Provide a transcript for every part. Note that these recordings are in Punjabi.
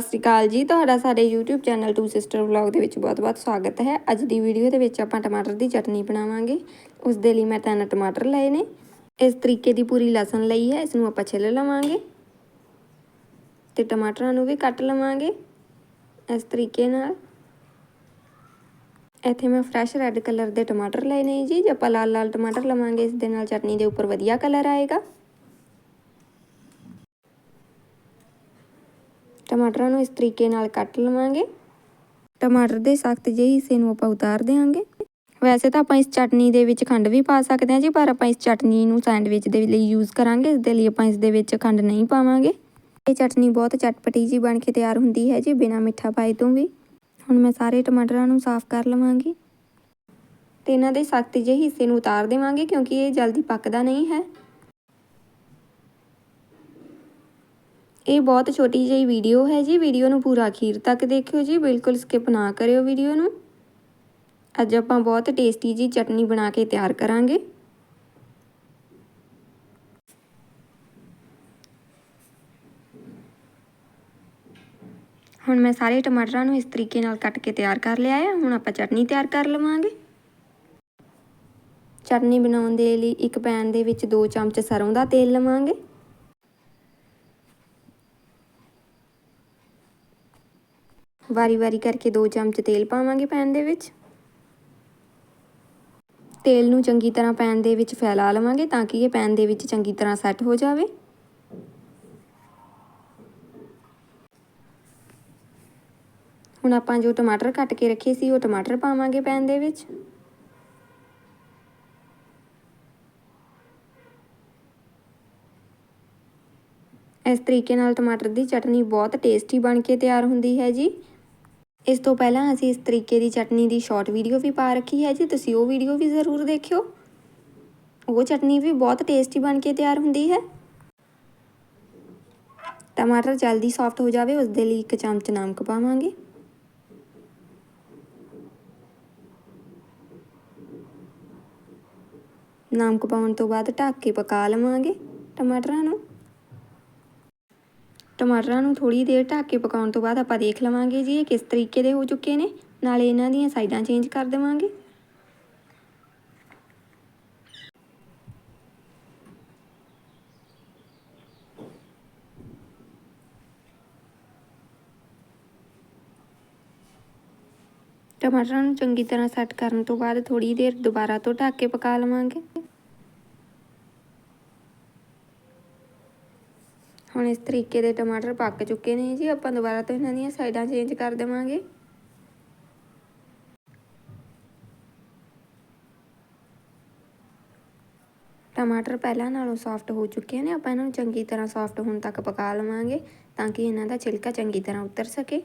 ਸਤਿ ਸ਼੍ਰੀ ਅਕਾਲ ਜੀ, ਤੁਹਾਡਾ ਸਾਡੇ YouTube channel two sister vlog ਦੇ ਵਿੱਚ ਬਹੁਤ-ਬਹੁਤ ਸਵਾਗਤ ਹੈ। ਅੱਜ ਦੀ ਵੀਡੀਓ ਦੇ ਵਿੱਚ ਆਪਾਂ ਟਮਾਟਰ ਦੀ ਚਟਨੀ ਬਣਾਵਾਂਗੇ। ਉਸ ਦੇ ਲਈ ਮੈਂ ਤਿੰਨ ਟਮਾਟਰ ਲਏ ਨੇ। ਇਸ ਤਰੀਕੇ ਦੀ ਪੂਰੀ ਲਸਣ ਲਈ ਹੈ, ਇਸ ਨੂੰ ਆਪਾਂ ਛਿੱਲ ਲਵਾਂਗੇ। ਤੇ ਟਮਾਟਰਾਂ ਨੂੰ ਵੀ ਕੱਟ ਲਵਾਂਗੇ, ਇਸ ਤਰੀਕੇ ਨਾਲ। ਇੱਥੇ ਮੈਂ ਫਰੈਸ਼ ਰੈੱਡ ਕਲਰ ਦੇ ਟਮਾਟਰ ਲਏ ਨੇ ਜੀ। ਜੇ ਆਪਾਂ ਲਾਲ ਲਾਲ ਟਮਾਟਰ ਲਵਾਂਗੇ, ਇਸ ਦੇ ਨਾਲ ਚਟਨੀ ਦੇ ਉੱਪਰ ਵਧੀਆ ਕਲਰ ਆਏਗਾ। ਟਮਾਟਰਾਂ ਨੂੰ ਇਸ ਤਰੀਕੇ ਨਾਲ ਕੱਟ ਲਵਾਂਗੇ। ਟਮਾਟਰ ਦੇ ਸਖਤ ਜਿਹੇ ਹਿੱਸੇ ਨੂੰ ਆਪਾਂ ਉਤਾਰ ਦੇਵਾਂਗੇ ਵੈਸੇ ਤਾਂ ਆਪਾਂ ਇਸ ਚਟਨੀ ਦੇ ਵਿੱਚ ਖੰਡ ਵੀ ਪਾ ਸਕਦੇ ਹਾਂ ਜੀ, ਪਰ ਆਪਾਂ ਇਸ ਚਟਨੀ ਨੂੰ ਸੈਂਡਵਿਚ ਦੇ ਲਈ ਯੂਜ਼ ਕਰਾਂਗੇ। ਇਸ ਦੇ ਲਈ ਆਪਾਂ ਇਸ ਦੇ ਵਿੱਚ ਖੰਡ ਨਹੀਂ ਪਾਵਾਂਗੇ। ਇਹ ਚਟਨੀ ਬਹੁਤ ਚਟਪਟੀ ਜੀ ਬਣ ਕੇ ਤਿਆਰ ਹੁੰਦੀ ਹੈ ਜੀ, ਬਿਨਾਂ ਮਿੱਠਾ ਪਾਏ ਤੋਂ ਵੀ। ਹੁਣ ਮੈਂ ਸਾਰੇ ਟਮਾਟਰਾਂ ਨੂੰ ਸਾਫ਼ ਕਰ ਲਵਾਂਗੀ। ਤੇ ਇਹਨਾਂ ਦੇ ਸਖਤ ਜਿਹੇ ਹਿੱਸੇ ਨੂੰ ਉਤਾਰ ਦੇਵਾਂਗੇ, ਕਿਉਂਕਿ ਇਹ ਜਲਦੀ ਪੱਕਦਾ ਨਹੀਂ ਹੈ। ਇਹ ਬਹੁਤ ਛੋਟੀ ਜਿਹੀ ਵੀਡੀਓ ਹੈ ਜੀ ਵੀਡੀਓ ਨੂੰ ਪੂਰਾ ਅਖੀਰ ਤੱਕ ਦੇਖਿਓ ਜੀ, ਬਿਲਕੁਲ ਸਕਿਪ ਨਾ ਕਰਿਓ ਵੀਡੀਓ ਨੂੰ। ਅੱਜ ਆਪਾਂ ਬਹੁਤ ਟੇਸਟੀ ਜੀ ਚਟਨੀ ਬਣਾ ਕੇ ਤਿਆਰ ਕਰਾਂਗੇ। ਹੁਣ ਮੈਂ ਸਾਰੇ ਟਮਾਟਰਾਂ ਨੂੰ ਇਸ ਤਰੀਕੇ ਨਾਲ ਕੱਟ ਕੇ ਤਿਆਰ ਕਰ ਲਿਆ ਹੈ, ਹੁਣ ਆਪਾਂ ਚਟਨੀ ਤਿਆਰ ਕਰ ਲਵਾਂਗੇ। ਚਟਨੀ ਬਣਾਉਣ ਦੇ ਲਈ ਇੱਕ ਪੈਨ ਦੇ ਵਿੱਚ 2 ਚਮਚ ਸਰੋਂ ਦਾ ਤੇਲ ਲਵਾਂਗੇ। ਵਾਰੀ-ਵਾਰੀ ਕਰਕੇ 2 ਚਮਚ ਤੇਲ ਪਾਵਾਂਗੇ ਪੈਨ ਦੇ ਵਿੱਚ। ਤੇਲ ਨੂੰ ਚੰਗੀ ਤਰ੍ਹਾਂ ਪੈਨ ਦੇ ਵਿੱਚ ਫੈਲਾ ਲਵਾਂਗੇ ਤਾਂ ਕਿ ਇਹ ਪੈਨ ਦੇ ਵਿੱਚ ਚੰਗੀ ਤਰ੍ਹਾਂ ਸੈੱਟ ਹੋ ਜਾਵੇ। ਹੁਣ ਆਪਾਂ ਜੋ ਟਮਾਟਰ ਕੱਟ ਕੇ ਰੱਖੇ ਸੀ, ਉਹ ਟਮਾਟਰ ਪਾਵਾਂਗੇ ਪੈਨ ਦੇ ਵਿੱਚ। ਇਸ ਤਰੀਕੇ ਨਾਲ ਟਮਾਟਰ ਦੀ ਚਟਨੀ ਬਹੁਤ ਟੇਸਟੀ ਬਣ ਕੇ ਤਿਆਰ ਹੁੰਦੀ ਹੈ ਜੀ। ਇਸ ਤੋਂ ਪਹਿਲਾਂ ਅਸੀਂ ਇਸ ਤਰੀਕੇ ਦੀ ਚਟਨੀ ਦੀ ਸ਼ਾਰਟ ਵੀਡੀਓ ਵੀ ਪਾ ਰੱਖੀ ਹੈ ਜੀ। ਤੁਸੀਂ ਉਹ ਵੀਡੀਓ ਵੀ ਜ਼ਰੂਰ ਦੇਖਿਓ। ਉਹ ਚਟਨੀ ਵੀ ਬਹੁਤ ਟੇਸਟੀ ਬਣ ਕੇ ਤਿਆਰ ਹੁੰਦੀ ਹੈ। ਟਮਾਟਰ ਜਲਦੀ ਸੌਫਟ ਹੋ ਜਾਵੇ ਉਸ ਦੇ ਲਈ ਇੱਕ ਚਮਚ ਨਮਕ ਪਾਵਾਂਗੇ। ਨਮਕ ਪਾਉਣ ਤੋਂ ਬਾਅਦ ਢੱਕ ਕੇ ਪਕਾ ਲਵਾਂਗੇ ਟਮਾਟਰਾਂ ਨੂੰ। ਟਮਾਟਰਾਂ ਨੂੰ ਥੋੜੀ ਦੇਰ ਢੱਕ ਕੇ ਪਕਾਉਣ ਤੋਂ ਬਾਅਦ ਆਪਾਂ ਦੇਖ ਲਵਾਂਗੇ ਜੀ ਇਹ ਕਿਸ ਤਰੀਕੇ ਦੇ ਹੋ ਚੁੱਕੇ ਨੇ। ਨਾਲੇ ਇਹਨਾਂ ਦੀਆਂ ਸਾਈਡਾਂ ਚੇਂਜ ਕਰ ਦੇਵਾਂਗੇ। ਟਮਾਟਰਾਂ ਨੂੰ ਚੰਗੀ ਤਰ੍ਹਾਂ ਸੈੱਟ ਕਰਨ ਤੋਂ ਬਾਅਦ ਥੋੜੀ ਦੇਰ ਦੁਬਾਰਾ ਤੋਂ ਢੱਕ ਕੇ ਪਕਾ ਲਵਾਂਗੇ। ਹੁਣ ਇਸ ਤਰੀਕੇ ਦੇ ਟਮਾਟਰ ਪੱਕ ਚੁੱਕੇ ਨੇ ਜੀ, ਆਪਾਂ ਦੁਬਾਰਾ ਤੋਂ ਇਹਨਾਂ ਦੀਆਂ ਸਾਈਡਾਂ ਚੇਂਜ ਕਰ ਦੇਵਾਂਗੇ। ਟਮਾਟਰ ਪਹਿਲਾਂ ਨਾਲੋਂ ਸੌਫਟ ਹੋ ਚੁੱਕੇ ਨੇ, ਆਪਾਂ ਇਹਨਾਂ ਨੂੰ ਚੰਗੀ ਤਰ੍ਹਾਂ ਸੌਫਟ ਹੋਣ ਤੱਕ ਪਕਾ ਲਵਾਂਗੇ ਤਾਂ ਕਿ ਇਹਨਾਂ ਦਾ ਛਿਲਕਾ ਚੰਗੀ ਤਰ੍ਹਾਂ ਉਤਰ ਸਕੇ।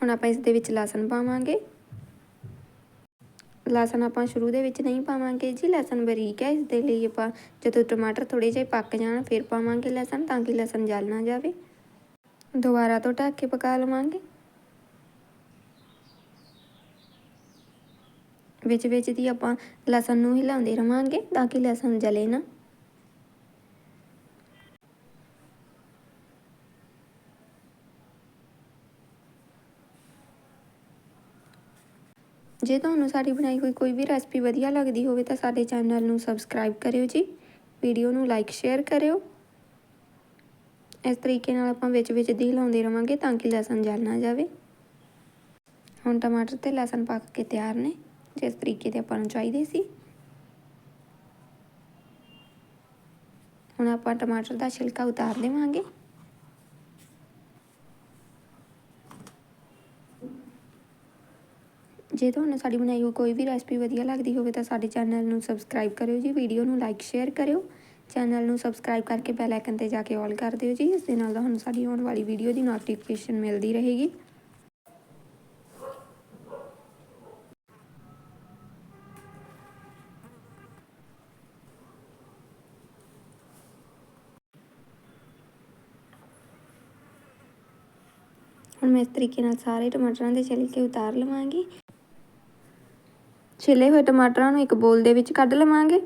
ਹੁਣ ਆਪਾਂ ਇਸ ਦੇ ਵਿੱਚ ਲਸਣ ਪਾਵਾਂਗੇ। ਲਸਣ ਆਪਾਂ ਸ਼ੁਰੂ ਦੇ ਵਿੱਚ ਨਹੀਂ ਪਾਵਾਂਗੇ ਜੀ, ਲਸਣ ਬਰੀਕ ਹੈ, ਇਸ ਦੇ ਲਈ ਆਪਾਂ ਜਦੋਂ ਟਮਾਟਰ ਥੋੜੇ ਜਿਹੇ ਪੱਕ ਜਾਣ ਫਿਰ ਪਾਵਾਂਗੇ ਲਸਣ ਤਾਂ ਕਿ ਲਸਣ ਜਲ ਨਾ ਜਾਵੇ। ਦੁਬਾਰਾ ਤੋਂ ਢੱਕ ਕੇ ਪਕਾ ਲਵਾਂਗੇ। ਵਿੱਚ ਵਿੱਚ ਦੀ ਆਪਾਂ ਲਸਣ ਨੂੰ ਹਿਲਾਉਂਦੇ ਰਵਾਂਗੇ ਤਾਂ ਕਿ ਲਸਣ ਜਲੇ ਨਾ। ਜੇ ਤੁਹਾਨੂੰ ਸਾਡੀ ਬਣਾਈ ਹੋਈ ਕੋਈ ਵੀ ਰੈਸਪੀ ਵਧੀਆ ਲੱਗਦੀ ਹੋਵੇ ਤਾਂ ਸਾਡੇ ਚੈਨਲ ਨੂੰ ਸਬਸਕ੍ਰਾਈਬ ਕਰਿਓ ਜੀ, ਵੀਡੀਓ ਨੂੰ ਲਾਈਕ ਸ਼ੇਅਰ ਕਰਿਓ। ਇਸ ਤਰੀਕੇ ਨਾਲ ਆਪਾਂ ਵਿੱਚ ਵਿੱਚ ਦੀ ਹਿਲਾਉਂਦੇ ਰਵਾਂਗੇ ਤਾਂ ਕਿ ਲਸਣ ਜਲ ਨਾ ਜਾਵੇ। ਹੁਣ ਟਮਾਟਰ ਤੇ ਲਸਣ ਪੱਕ ਕੇ ਤਿਆਰ ਨੇ, ਜਿਸ ਤਰੀਕੇ ਦੇ ਆਪਾਂ ਨੂੰ ਚਾਹੀਦੇ ਸੀ। ਹੁਣ ਆਪਾਂ ਟਮਾਟਰ ਦਾ ਛਿਲਕਾ ਉਤਾਰ ਦੇਵਾਂਗੇ। ਜੇ ਤੁਹਾਨੂੰ ਸਾਡੀ ਬਣਾਈ ਹੋਈ ਕੋਈ ਵੀ ਰੈਸਪੀ ਵਧੀਆ ਲੱਗਦੀ ਹੋਵੇ ਤਾਂ ਸਾਡੇ ਚੈਨਲ ਨੂੰ ਸਬਸਕ੍ਰਾਈਬ ਕਰਿਓ ਜੀ, ਵੀਡੀਓ ਨੂੰ ਲਾਈਕ ਸ਼ੇਅਰ ਕਰਿਓ। ਚੈਨਲ ਨੂੰ ਸਬਸਕ੍ਰਾਈਬ ਕਰਕੇ ਬੈਲ ਆਈਕਨ ਤੇ ਜਾ ਕੇ ਆਲ ਕਰ ਦਿਓ ਜੀ, ਇਸ ਦੇ ਨਾਲ ਤੁਹਾਨੂੰ ਸਾਡੀ ਆਉਣ ਵਾਲੀ ਵੀਡੀਓ ਦੀ ਨੋਟੀਫਿਕੇਸ਼ਨ ਮਿਲਦੀ ਰਹੇਗੀ। ਹੁਣ ਮੈਂ ਇਸ ਤਰੀਕੇ ਨਾਲ ਸਾਰੇ ਟਮਾਟਰਾਂ ਦੇ ਛਿਲਕੇ ਉਤਾਰ ਲਵਾਂਗੀ। ਛਿਲੇ ਹੋਏ ਟਮਾਟਰਾਂ ਨੂੰ ਇੱਕ ਬੋਲ ਦੇ ਵਿੱਚ ਕੱਢ ਲਵਾਂਗੇ।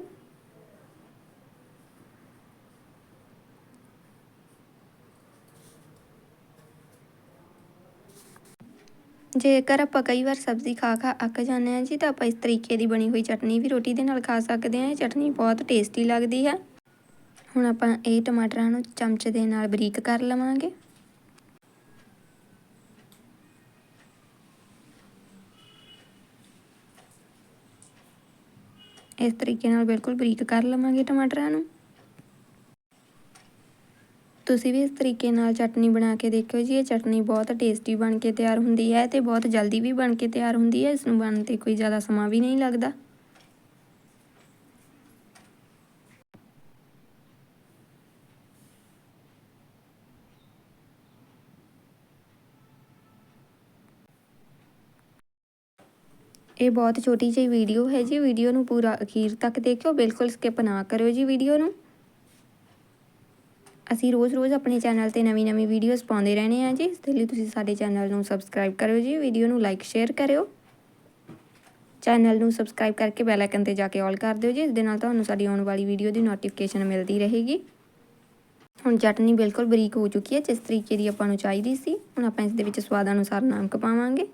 ਜੇਕਰ ਆਪਾਂ ਕਈ ਵਾਰ ਸਬਜ਼ੀ ਖਾ ਖਾ ਅੱਕ ਜਾਂਦੇ ਆ ਜੀ, ਤਾਂ ਆਪਾਂ ਇਸ ਤਰੀਕੇ ਦੀ ਬਣੀ ਹੋਈ ਚਟਨੀ ਵੀ ਰੋਟੀ ਦੇ ਨਾਲ ਖਾ ਸਕਦੇ ਆ ਇਹ ਚਟਨੀ ਬਹੁਤ ਟੇਸਟੀ ਲੱਗਦੀ ਹੈ। ਹੁਣ ਆਪਾਂ ਇਹ ਟਮਾਟਰਾਂ ਨੂੰ ਚਮਚ ਦੇ ਨਾਲ ਬਰੀਕ ਕਰ ਲਵਾਂਗੇ। ਇਸ ਤਰੀਕੇ ਨਾਲ ਬਿਲਕੁਲ ਬਰੀਕ ਕਰ ਲਵਾਂਗੇ ਟਮਾਟਰਾਂ ਨੂੰ। ਤੁਸੀਂ ਵੀ ਇਸ ਤਰੀਕੇ ਨਾਲ ਚਟਨੀ ਬਣਾ ਕੇ ਦੇਖਿਓ ਜੀ, ਇਹ ਚਟਨੀ ਬਹੁਤ ਟੇਸਟੀ ਬਣ ਕੇ ਤਿਆਰ ਹੁੰਦੀ ਹੈ ਤੇ ਬਹੁਤ ਜਲਦੀ ਵੀ ਬਣ ਕੇ ਤਿਆਰ ਹੁੰਦੀ ਹੈ, ਇਸ ਨੂੰ ਬਣਨ ਤੇ ਕੋਈ ਜ਼ਿਆਦਾ ਸਮਾਂ ਵੀ ਨਹੀਂ ਲੱਗਦਾ। ਇਹ ਬਹੁਤ ਛੋਟੀ ਜਿਹੀ ਵੀਡੀਓ ਹੈ ਜੀ। ਵੀਡੀਓ ਨੂੰ ਪੂਰਾ ਅਖੀਰ ਤੱਕ ਦੇਖਿਓ। ਬਿਲਕੁਲ ਸਕਿਪ ਨਾ ਕਰਿਓ ਜੀ ਵੀਡੀਓ ਨੂੰ। ਅਸੀਂ ਰੋਜ਼-ਰੋਜ਼ ਆਪਣੇ ਚੈਨਲ ਤੇ ਨਵੀਂ-ਨਵੀਂ ਵੀਡੀਓਜ਼ ਪਾਉਂਦੇ ਰਹਿੰਦੇ ਹਾਂ ਜੀ। ਇਸ ਲਈ ਤੁਸੀਂ ਸਾਡੇ ਚੈਨਲ ਨੂੰ ਸਬਸਕ੍ਰਾਈਬ ਕਰਿਓ ਜੀ। ਵੀਡੀਓ ਨੂੰ ਲਾਈਕ ਸ਼ੇਅਰ ਕਰਿਓ। ਚੈਨਲ ਨੂੰ ਸਬਸਕ੍ਰਾਈਬ ਕਰਕੇ ਬੈਲ ਆਈਕਨ ਤੇ ਜਾ ਕੇ ਆਲ ਕਰ ਦਿਓ ਜੀ। ਇਸ ਦੇ ਨਾਲ ਤੁਹਾਨੂੰ ਸਾਡੀ ਆਉਣ ਵਾਲੀ ਵੀਡੀਓ ਦੀ ਨੋਟੀਫਿਕੇਸ਼ਨ ਮਿਲਦੀ ਰਹੇਗੀ। ਹੁਣ ਚਟਨੀ ਬਿਲਕੁਲ ਬਰੀਕ ਹੋ ਚੁੱਕੀ ਹੈ। ਜਿਸ ਤਰੀਕੇ ਦੀ ਆਪਾਂ ਨੂੰ ਚਾਹੀਦੀ ਸੀ। ਹੁਣ ਆਪਾਂ ਇਸ ਦੇ ਵਿੱਚ ਸਵਾਦ ਅਨੁਸਾਰ ਨਮਕ ਪਾਵਾਂਗੇ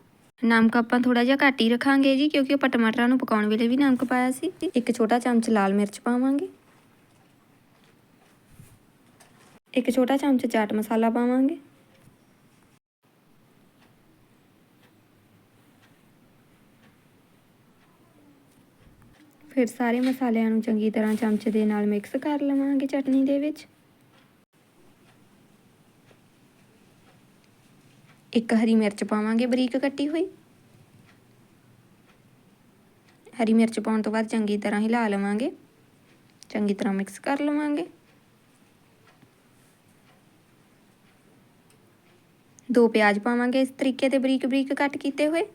ਨਮਕ ਆਪਾਂ ਥੋੜਾ ਜਿਹਾ ਘੱਟ ਹੀ ਰੱਖਾਂਗੇ ਜੀ, ਕਿਉਂਕਿ ਆਪਾਂ ਟਮਾਟਰਾਂ ਨੂੰ ਪਕਾਉਣ ਵੇਲੇ ਵੀ ਨਮਕ ਪਾਇਆ ਸੀ। ਇੱਕ ਛੋਟਾ ਚਮਚ ਲਾਲ ਮਿਰਚ ਪਾਵਾਂਗੇ। ਇੱਕ ਛੋਟਾ ਚਮਚ ਚਾਟ ਮਸਾਲਾ ਪਾਵਾਂਗੇ। ਫਿਰ ਸਾਰੇ ਮਸਾਲਿਆਂ ਨੂੰ ਚੰਗੀ ਤਰ੍ਹਾਂ ਚਮਚ ਦੇ ਨਾਲ ਮਿਕਸ ਕਰ ਲਵਾਂਗੇ ਚਟਨੀ ਦੇ ਵਿੱਚ। ਇੱਕ ਹਰੀ ਮਿਰਚ ਪਾਵਾਂਗੇ ਬਰੀਕ ਕੱਟੀ ਹੋਈ। ਹਰੀ ਮਿਰਚ ਪਾਉਣ ਤੋਂ ਬਾਅਦ ਚੰਗੀ ਤਰ੍ਹਾਂ ਹਿਲਾ ਲਵਾਂਗੇ। ਚੰਗੀ ਤਰ੍ਹਾਂ ਮਿਕਸ ਕਰ ਲਵਾਂਗੇ। ਦੋ ਪਿਆਜ਼ ਪਾਵਾਂਗੇ ਇਸ ਤਰੀਕੇ ਦੇ ਬਰੀਕ ਬਰੀਕ ਕੱਟ ਕੀਤੇ ਹੋਏ।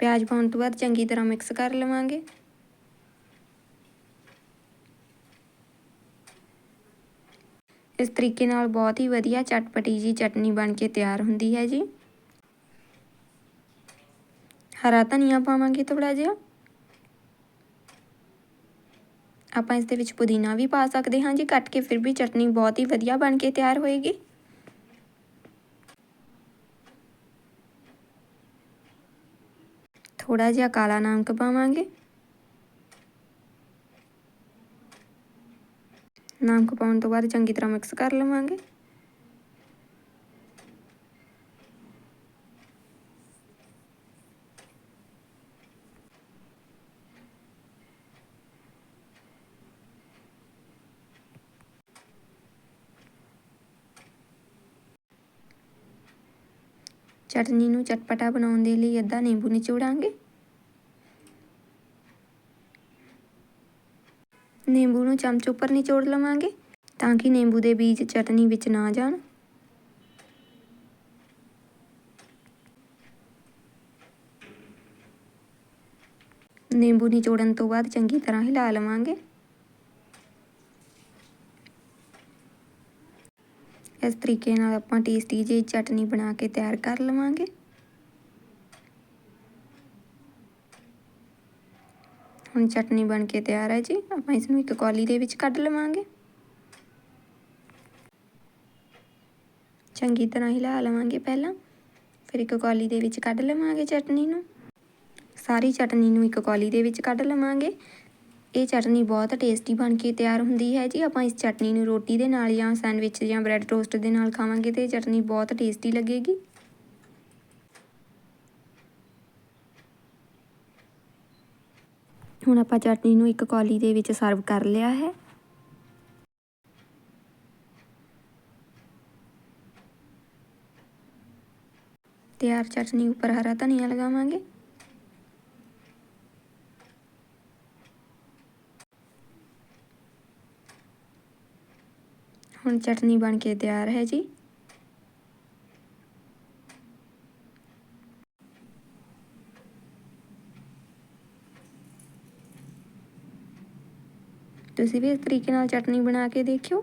ਪਿਆਜ਼ ਪਾਉਣ ਤੋਂ ਬਾਅਦ ਚੰਗੀ ਤਰ੍ਹਾਂ ਮਿਕਸ ਕਰ ਲਵਾਂਗੇ। ਇਸ ਤਰੀਕੇ ਨਾਲ ਬਹੁਤ ਹੀ ਵਧੀਆ ਚਟਪਟੀ ਜੀ ਚਟਨੀ ਬਣ ਕੇ ਤਿਆਰ ਹੁੰਦੀ ਹੈ ਜੀ। ਹਰਾ ਧਨੀਆ ਪਾਵਾਂਗੇ ਥੋੜਾ ਜਿਹਾ। ਆਪਾਂ ਇਸ ਦੇ ਵਿੱਚ ਪੁਦੀਨਾ ਵੀ ਪਾ ਸਕਦੇ ਹਾਂ ਜੀ, ਕੱਟ ਕੇ ਫਿਰ ਵੀ ਚਟਨੀ ਬਹੁਤ ਹੀ ਵਧੀਆ ਬਣ ਕੇ ਤਿਆਰ ਹੋਏਗੀ। ਥੋੜਾ ਜਿਹਾ ਕਾਲਾ ਨਮਕ ਪਾਵਾਂਗੇ। ਨਮਕ ਪਾਉਣ ਤੋਂ ਬਾਅਦ ਚੰਗੀ ਤਰ੍ਹਾਂ ਮਿਕਸ ਕਰ ਲਵਾਂਗੇ। ਚਟਨੀ ਨੂੰ ਚਟਪਟਾ ਬਣਾਉਣ ਦੇ ਲਈ ਅੱਧਾ ਨਿੰਬੂ ਨਿਚੋੜਾਂਗੇ। ਨਿੰਬੂ ਨੂੰ ਚਮਚ ਉੱਪਰ ਨਿਚੋੜ ਲਵਾਂਗੇ ਤਾਂ ਕਿ ਨਿੰਬੂ ਦੇ ਬੀਜ ਚਟਨੀ ਵਿੱਚ ਨਾ ਜਾਣ। ਨਿੰਬੂ ਨਿਚੋੜਨ ਤੋਂ ਬਾਅਦ ਚੰਗੀ ਤਰ੍ਹਾਂ ਹਿਲਾ ਲਵਾਂਗੇ। ਇਸ ਤਰੀਕੇ ਨਾਲ ਆਪਾਂ ਟੇਸਟੀ ਜਿਹੀ ਚਟਨੀ ਬਣਾ ਕੇ ਤਿਆਰ ਕਰ ਲਵਾਂਗੇ। ਹੁਣ ਚਟਨੀ ਬਣ ਕੇ ਤਿਆਰ ਹੈ ਜੀ। ਆਪਾਂ ਇਸ ਨੂੰ ਇੱਕ ਕੌਲੀ ਦੇ ਵਿੱਚ ਕੱਢ ਲਵਾਂਗੇ। ਚੰਗੀ ਤਰ੍ਹਾਂ ਹਿਲਾ ਲਵਾਂਗੇ ਪਹਿਲਾਂ। ਫਿਰ ਇੱਕ ਕੌਲੀ ਦੇ ਵਿੱਚ ਕੱਢ ਲਵਾਂਗੇ ਚਟਨੀ ਨੂੰ। ਸਾਰੀ ਚਟਨੀ ਨੂੰ ਇੱਕ ਕੌਲੀ ਦੇ ਵਿੱਚ ਕੱਢ ਲਵਾਂਗੇ। ਇਹ ਚਟਨੀ ਬਹੁਤ ਟੇਸਟੀ ਬਣ ਕੇ ਤਿਆਰ ਹੁੰਦੀ ਹੈ ਜੀ। ਆਪਾਂ ਇਸ ਚਟਨੀ ਨੂੰ ਰੋਟੀ ਦੇ ਨਾਲ ਜਾਂ ਸੈਂਡਵਿਚ ਜਾਂ ਬ੍ਰੈਡ ਟੋਸਟ ਦੇ ਨਾਲ ਖਾਵਾਂਗੇ ਤੇ ਇਹ ਚਟਨੀ ਬਹੁਤ ਟੇਸਟੀ ਲੱਗੇਗੀ। ਹੁਣ ਆਪਾਂ ਚਟਨੀ ਨੂੰ ਇੱਕ ਕੌਲੀ ਦੇ ਵਿੱਚ ਸਰਵ ਕਰ ਲਿਆ ਹੈ। ਤਿਆਰ ਚਟਨੀ ਉੱਪਰ ਹਰਾ ਧਨੀਆ ਲਗਾਵਾਂਗੇ। ਹੁਣ ਚਟਨੀ ਬਣ ਕੇ ਤਿਆਰ ਹੈ ਜੀ। ਤੁਸੀਂ ਵੀ ਇਸ ਤਰੀਕੇ ਨਾਲ ਚਟਨੀ ਬਣਾ ਕੇ ਦੇਖਿਓ।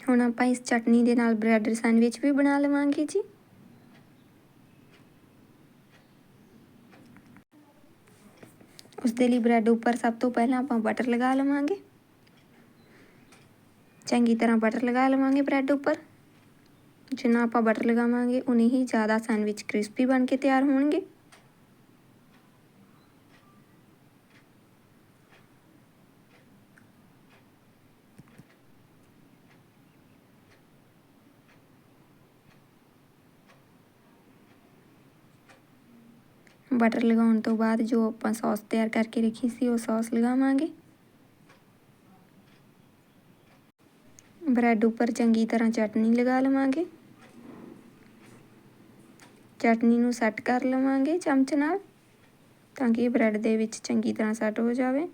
ਹੁਣ ਆਪਾਂ ਇਸ ਚਟਨੀ ਦੇ ਨਾਲ ਬ੍ਰੈਡ ਸੈਂਡਵਿਚ ਵੀ ਬਣਾ ਲਵਾਂਗੇ ਜੀ। ਉਸ ਦੇ ਲਈ ਬ੍ਰੈਡ ਉੱਪਰ ਸਭ ਤੋਂ ਪਹਿਲਾਂ ਆਪਾਂ ਬਟਰ ਲਗਾ ਲਵਾਂਗੇ। ਚੰਗੀ ਤਰ੍ਹਾਂ ਬਟਰ ਲਗਾ ਲਵਾਂਗੇ ਬ੍ਰੈਡ ਉੱਪਰ। ਜਿੰਨਾ ਆਪਾਂ ਬਟਰ ਲਗਾਵਾਂਗੇ, ਉਨੀ ਹੀ ਜ਼ਿਆਦਾ ਸੈਂਡਵਿਚ ਕ੍ਰਿਸਪੀ ਬਣ ਕੇ ਤਿਆਰ ਹੋਣਗੇ। ਬਟਰ ਲਗਾਉਣ ਤੋਂ ਬਾਅਦ ਜੋ ਆਪਾਂ ਸੌਸ ਤਿਆਰ ਕਰਕੇ ਰੱਖੀ ਸੀ ਉਹ ਸੌਸ ਲਗਾਵਾਂਗੇ। ਬ੍ਰੈਡ ਉੱਪਰ ਚੰਗੀ ਤਰ੍ਹਾਂ ਚਟਨੀ ਲਗਾ ਲਵਾਂਗੇ। ਚਟਨੀ ਨੂੰ ਸੈੱਟ ਕਰ ਲਵਾਂਗੇ ਚਮਚ ਨਾਲ ਤਾਂ ਕਿ ਇਹ ਬ੍ਰੈਡ ਦੇ ਵਿੱਚ ਚੰਗੀ ਤਰ੍ਹਾਂ ਸੈੱਟ ਹੋ ਜਾਵੇ।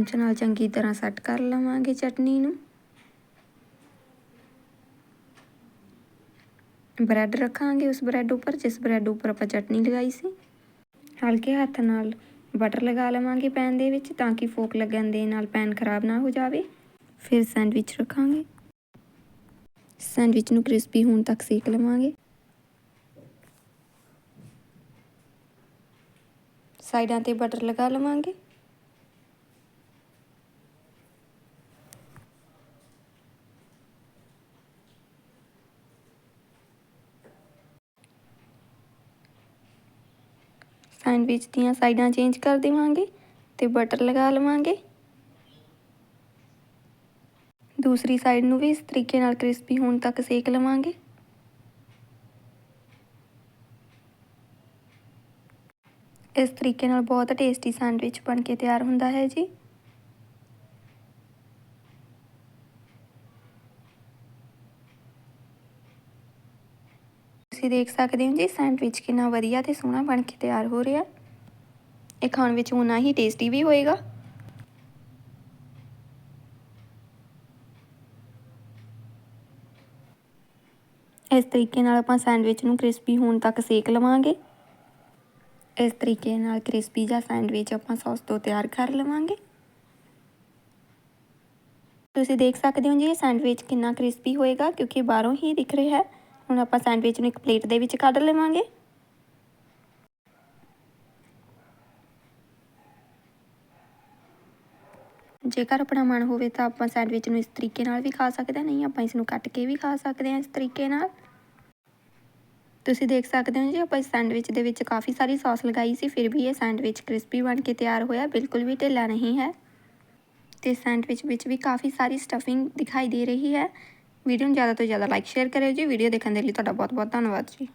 ਚਮਚ ਨਾਲ ਚੰਗੀ ਤਰ੍ਹਾਂ ਸੈੱਟ ਕਰ ਲਵਾਂਗੇ ਚਟਨੀ ਨੂੰ। ਬ੍ਰੈਡ ਰੱਖਾਂਗੇ ਉਸ ਬ੍ਰੈਡ ਉੱਪਰ, ਜਿਸ ਬ੍ਰੈਡ ਉੱਪਰ ਆਪਾਂ ਚਟਨੀ ਲਗਾਈ ਸੀ। ਹਲਕੇ ਹੱਥ ਨਾਲ ਬਟਰ ਲਗਾ ਲਵਾਂਗੇ ਪੈਨ ਦੇ ਵਿੱਚ ਤਾਂ ਕਿ ਫੋਕ ਲੱਗਣ ਦੇ ਨਾਲ ਪੈਨ ਖਰਾਬ ਨਾ ਹੋ ਜਾਵੇ। ਫਿਰ ਸੈਂਡਵਿਚ ਰੱਖਾਂਗੇ। ਸੈਂਡਵਿਚ ਨੂੰ ਕ੍ਰਿਸਪੀ ਹੋਣ ਤੱਕ ਸੇਕ ਲਵਾਂਗੇ। ਸਾਈਡਾਂ ਤੇ ਬਟਰ ਲਗਾ ਲਵਾਂਗੇ। ਸੈਂਡਵਿਚ ਦੀਆਂ ਸਾਈਡਾਂ ਚੇਂਜ ਕਰ ਦੇਵਾਂਗੇ ਤੇ ਬਟਰ ਲਗਾ ਲਵਾਂਗੇ। ਦੂਸਰੀ ਸਾਈਡ ਨੂੰ ਵੀ ਇਸ ਤਰੀਕੇ ਨਾਲ ਕ੍ਰਿਸਪੀ ਹੋਣ ਤੱਕ ਸੇਕ ਲਵਾਂਗੇ। ਇਸ ਤਰੀਕੇ ਨਾਲ ਬਹੁਤ ਟੇਸਟੀ ਸੈਂਡਵਿਚ ਬਣ ਕੇ ਤਿਆਰ ਹੁੰਦਾ ਹੈ ਜੀ। ਤੁਸੀਂ ਦੇਖ ਸਕਦੇ ਹੋ ਜੀ, ਸੈਂਡਵਿਚ ਕਿੰਨਾ ਵਧੀਆ ਤੇ ਸੋਹਣਾ ਬਣ ਕੇ ਤਿਆਰ ਹੋ ਰਿਹਾ। ਇਹ ਖਾਣ ਵਿੱਚ ਉਨਾ ਹੀ ਟੇਸਟੀ ਵੀ ਹੋਏਗਾ। ਇਸ ਤਰੀਕੇ ਨਾਲ ਆਪਾਂ ਸੈਂਡਵਿਚ ਨੂੰ ਕ੍ਰਿਸਪੀ ਹੋਣ ਤੱਕ ਸੇਕ ਲਵਾਂਗੇ। ਇਸ ਤਰੀਕੇ ਨਾਲ ਕ੍ਰਿਸਪੀ ਜਾਂ ਸੈਂਡਵਿਚ ਆਪਾਂ ਸੌਸ ਤੋਂ ਤਿਆਰ ਕਰ ਲਵਾਂਗੇ। ਤੁਸੀਂ ਦੇਖ ਸਕਦੇ ਹੋ ਜੀ, ਇਹ ਸੈਂਡਵਿਚ ਕਿੰਨਾ ਕ੍ਰਿਸਪੀ ਹੋਏਗਾ ਕਿਉਂਕਿ ਬਾਹਰੋਂ ਹੀ ਦਿਖ ਰਿਹਾ। ਹੈ ਹੁਣ ਆਪਾਂ ਸੈਂਡਵਿਚ ਨੂੰ ਇੱਕ ਪਲੇਟ ਦੇ ਵਿੱਚ ਕੱਢ ਲਵਾਂਗੇ। ਜੇਕਰ ਆਪਣਾ ਮਨ ਹੋਵੇ ਤਾਂ ਆਪਾਂ ਸੈਂਡਵਿਚ ਨੂੰ ਇਸ ਤਰੀਕੇ ਨਾਲ ਵੀ ਖਾ ਸਕਦੇ ਹਾਂ, ਨਹੀਂ ਆਪਾਂ ਇਸ ਨੂੰ ਕੱਟ ਕੇ ਵੀ ਖਾ ਸਕਦੇ ਹਾਂ ਇਸ ਤਰੀਕੇ ਨਾਲ। ਤੁਸੀਂ ਦੇਖ ਸਕਦੇ ਹੋ ਜੀ, ਆਪਾਂ ਇਸ ਸੈਂਡਵਿਚ ਦੇ ਵਿੱਚ ਕਾਫੀ ਸਾਰੀ ਸੌਸ ਲਗਾਈ ਸੀ, ਫਿਰ ਵੀ ਇਹ ਸੈਂਡਵਿਚ ਕ੍ਰਿਸਪੀ ਬਣ ਕੇ ਤਿਆਰ ਹੋਇਆ, ਬਿਲਕੁਲ ਵੀ ਢਿੱਲਾ ਨਹੀਂ ਹੈ। ਤੇ ਸੈਂਡਵਿਚ ਵਿੱਚ ਵੀ ਕਾਫੀ ਸਾਰੀ ਸਟਫਿੰਗ ਦਿਖਾਈ ਦੇ ਰਹੀ ਹੈ। ਵੀਡੀਓ ਨੂੰ ਜ਼ਿਆਦਾ ਤੋਂ ਜ਼ਿਆਦਾ ਲਾਈਕ ਸ਼ੇਅਰ ਕਰਿਓ ਜੀ। ਵੀਡੀਓ ਦੇਖਣ ਦੇ ਲਈ ਤੁਹਾਡਾ ਬਹੁਤ ਬਹੁਤ ਧੰਨਵਾਦ ਜੀ।